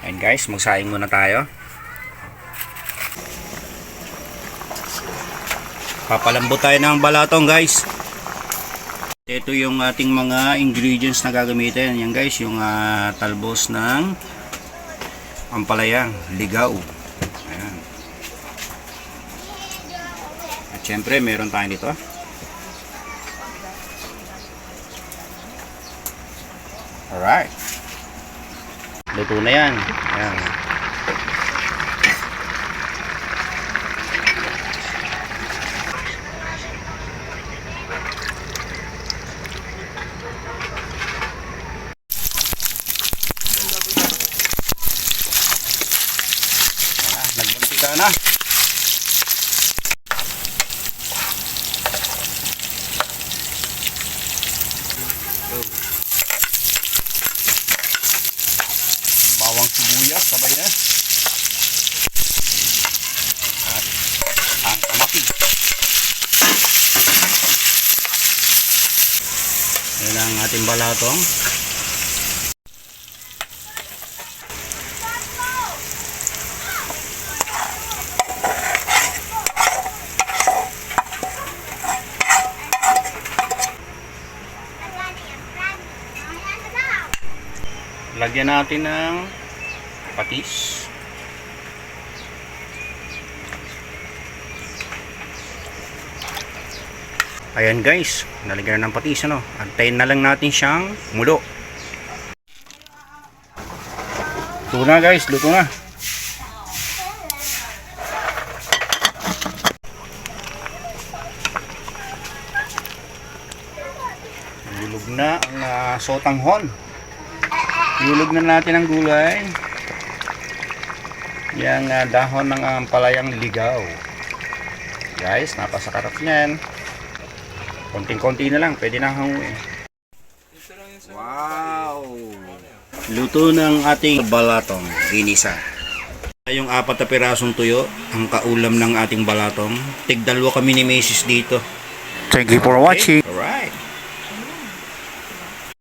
Ayan guys, magsaing muna tayo. Papalambot tayo ng balatong guys. Ito yung ating mga ingredients na gagamitin. Yan guys, yung ah, talbos ng ampalayang ligaw. Ayan. At syempre, meron tayo dito. Alright. Luto na yan. Ayan. Ah, nagbunti na. Sibuyas, sabay na. At ang kamaki. Yan ang ating balatong. Lagyan natin ng patis. Ayan guys, nalagyan na ng patis ano. Antayin na lang natin siyang mulo. Luto na guys, luto na. Hulog na ang uh, sotanghon. Hulog na natin ang gulay. Yang ah, dahon ng ampalayang ligaw. Guys, napasarap niyan. Konting-konti na lang, pwede na hanguin. Wow! Luto ng ating balatong, ginisa. Yung apat na pirasong tuyo, ang kaulam ng ating balatong. Tigdalwa kami ni Macy's dito. Thank you for watching.